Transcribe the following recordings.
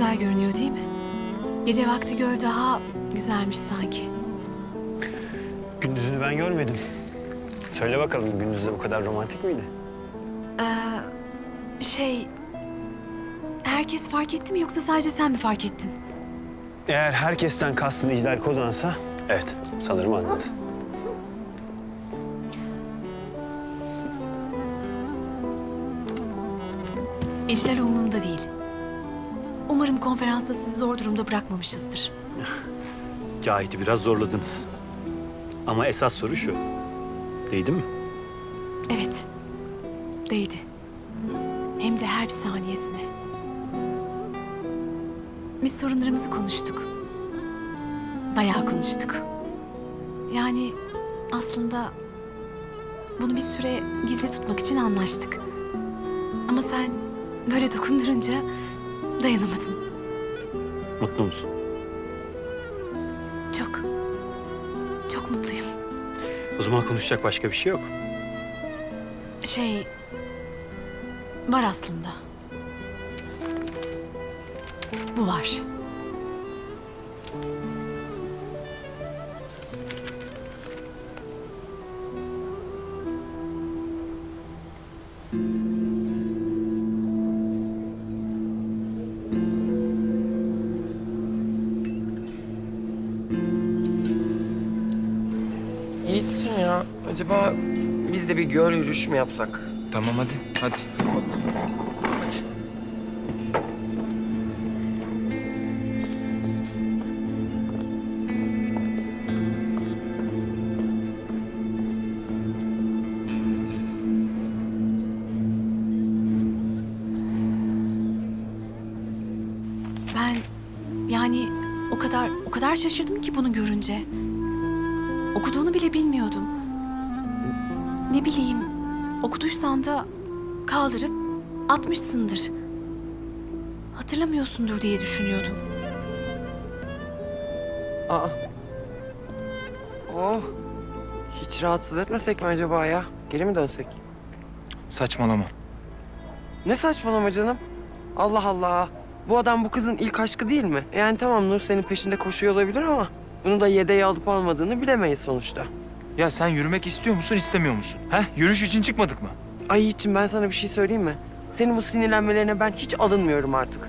güzel görünüyor değil mi? Gece vakti göl daha güzelmiş sanki. Gündüzünü ben görmedim. Söyle bakalım gündüzde bu kadar romantik miydi? Ee, şey... Herkes fark etti mi yoksa sadece sen mi fark ettin? Eğer herkesten kastın İclal Kozan'sa evet sanırım anladı. İclal umurumda değil. Umarım konferansta sizi zor durumda bırakmamışızdır. Cahit'i biraz zorladınız. Ama esas soru şu. Değdi mi? Evet. Değdi. Hem de her bir saniyesine. Biz sorunlarımızı konuştuk. Bayağı konuştuk. Yani aslında bunu bir süre gizli tutmak için anlaştık. Ama sen böyle dokundurunca dayanamadım. Mutlu musun? Çok, çok mutluyum. O zaman konuşacak başka bir şey yok. Şey, var aslında. Bu var. Yiğit'cim ya acaba biz de bir göl yürüyüşü mü yapsak? Tamam hadi, hadi. Hadi. Ben yani o kadar o kadar şaşırdım ki bunu görünce. Okuduğunu bile bilmiyordum. Ne bileyim, okuduysan da kaldırıp atmışsındır. Hatırlamıyorsundur diye düşünüyordum. Aa. Oh. Hiç rahatsız etmesek mi acaba ya? Geri mi dönsek? Saçmalama. Ne saçmalama canım. Allah Allah. Bu adam bu kızın ilk aşkı değil mi? Yani tamam Nur senin peşinde koşuyor olabilir ama... ...bunu da yedeğe alıp almadığını bilemeyiz sonuçta. Ya sen yürümek istiyor musun, istemiyor musun? Heh, yürüyüş için çıkmadık mı? Ay Yiğit'cim ben sana bir şey söyleyeyim mi? Senin bu sinirlenmelerine ben hiç alınmıyorum artık.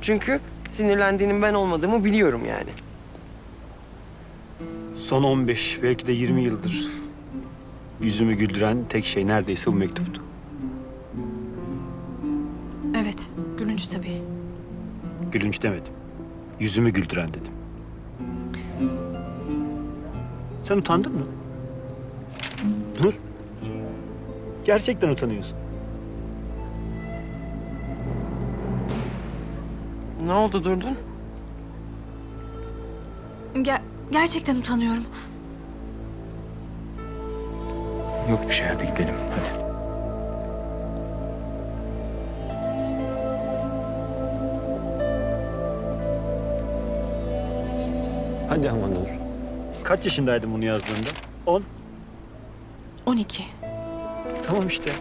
Çünkü sinirlendiğinin ben olmadığımı biliyorum yani. Son 15 belki de 20 yıldır yüzümü güldüren tek şey neredeyse bu mektuptu. Evet, gülünç tabii. Gülünç demedim. Yüzümü güldüren dedim. Sen utandın mı? Nur. Gerçekten utanıyorsun. Ne oldu durdun? Ger- gerçekten utanıyorum. Yok bir şey, hadi gidelim, hadi. Hadi ama Nur. Kaç yaşındaydın bunu yazdığında? 10. 12. Tamam işte.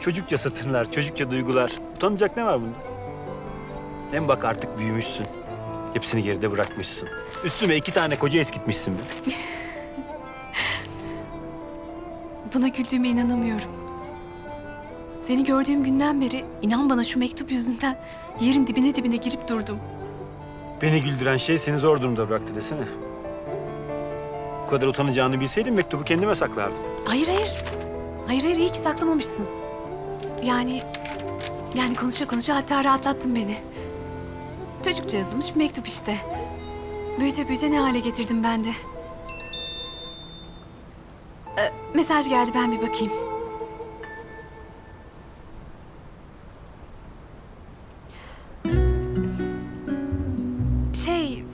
Çocukça satırlar, çocukça duygular. Utanacak ne var bunda? Hem bak artık büyümüşsün. Hepsini geride bırakmışsın. Üstüme iki tane koca eskitmişsin be. Buna güldüğüme inanamıyorum. Seni gördüğüm günden beri inan bana şu mektup yüzünden yerin dibine dibine girip durdum. Beni güldüren şey seni zor durumda bıraktı desene. Bu kadar utanacağını bilseydim mektubu kendime saklardım. Hayır hayır. Hayır hayır iyi ki saklamamışsın. Yani yani konuşa konuşa hatta rahatlattın beni. Çocukça yazılmış bir mektup işte. Büyüte büyüte ne hale getirdim ben de. Ee, mesaj geldi ben bir bakayım. Şey,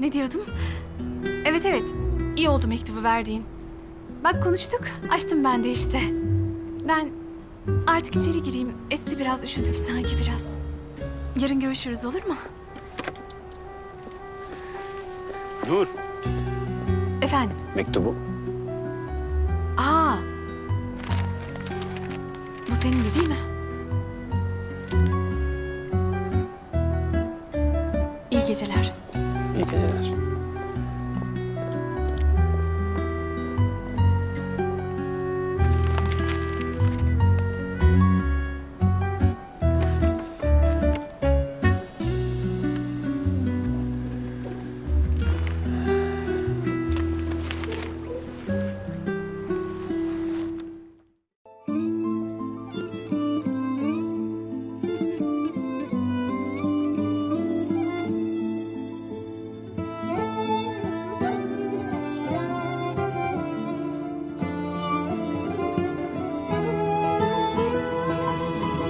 ne diyordum? Evet evet, iyi oldu mektubu verdiğin. Bak konuştuk, açtım ben de işte. Ben artık içeri gireyim. Esti biraz, üşüdüm sanki biraz. Yarın görüşürüz olur mu? Dur. Efendim? Mektubu. Aa. Bu senin de değil mi? geceler. İyi geceler.